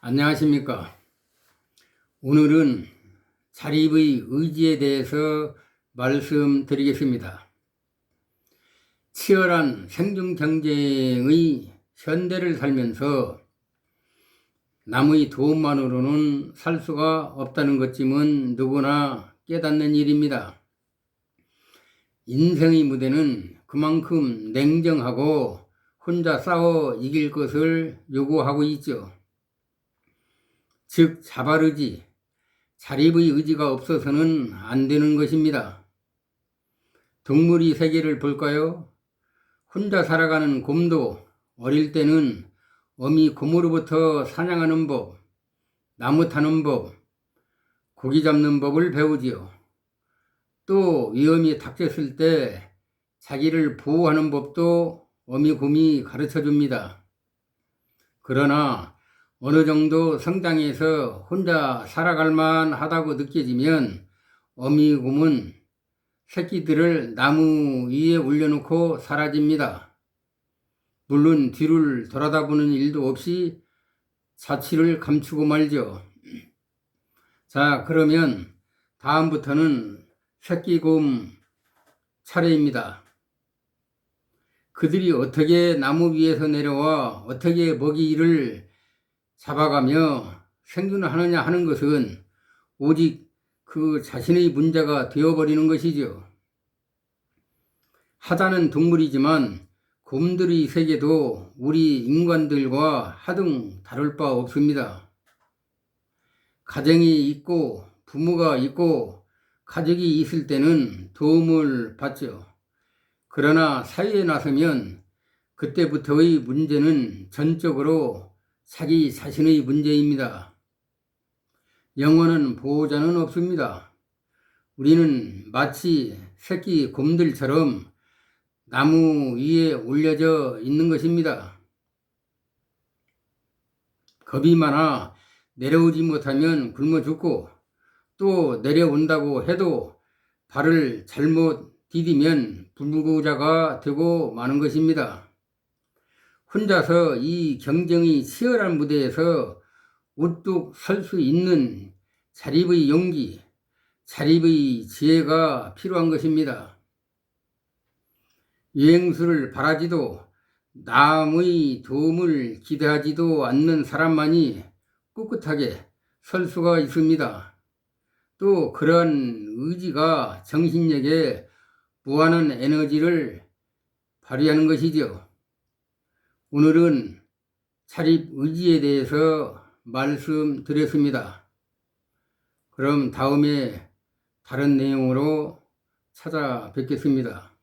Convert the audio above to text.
안녕하십니까. 오늘은 자립의 의지에 대해서 말씀드리겠습니다. 치열한 생존 경쟁의 현대를 살면서 남의 도움만으로는 살 수가 없다는 것쯤은 누구나 깨닫는 일입니다. 인생의 무대는 그만큼 냉정하고 혼자 싸워 이길 것을 요구하고 있죠. 즉, 자발의지, 자립의 의지가 없어서는 안 되는 것입니다. 동물의 세계를 볼까요? 혼자 살아가는 곰도 어릴 때는 어미 곰으로부터 사냥하는 법, 나무 타는 법, 고기 잡는 법을 배우지요. 또 위험이 닥쳤을 때 자기를 보호하는 법도 어미 곰이 가르쳐 줍니다. 그러나 어느 정도 성장해서 혼자 살아갈 만 하다고 느껴지면 어미 곰은 새끼들을 나무 위에 올려놓고 사라집니다. 물론 뒤를 돌아다보는 일도 없이 자취를 감추고 말죠. 자, 그러면 다음부터는 새끼곰 차례입니다. 그들이 어떻게 나무 위에서 내려와 어떻게 먹이를 잡아가며 생존하느냐 하는 것은 오직 그 자신의 문제가 되어버리는 것이죠. 하자는 동물이지만 곰들의 세계도 우리 인간들과 하등 다를 바 없습니다. 가정이 있고 부모가 있고 가족이 있을 때는 도움을 받죠. 그러나 사회에 나서면 그때부터의 문제는 전적으로 자기 자신의 문제입니다. 영원한 보호자는 없습니다. 우리는 마치 새끼 곰들처럼 나무 위에 올려져 있는 것입니다. 겁이 많아 내려오지 못하면 굶어 죽고 또 내려온다고 해도 발을 잘못 디디면 불구자가 되고 마는 것입니다. 혼자서 이 경쟁이 치열한 무대에서 우뚝 설 수 있는 자립의 용기, 자립의 지혜가 필요한 것입니다. 유행수를 바라지도 남의 도움을 기대하지도 않는 사람만이 꿋꿋하게 설 수가 있습니다. 또 그러한 의지가 정신력에 무한한 에너지를 발휘하는 것이죠. 오늘은 자립 의지에 대해서 말씀드렸습니다. 그럼 다음에 다른 내용으로 찾아뵙겠습니다.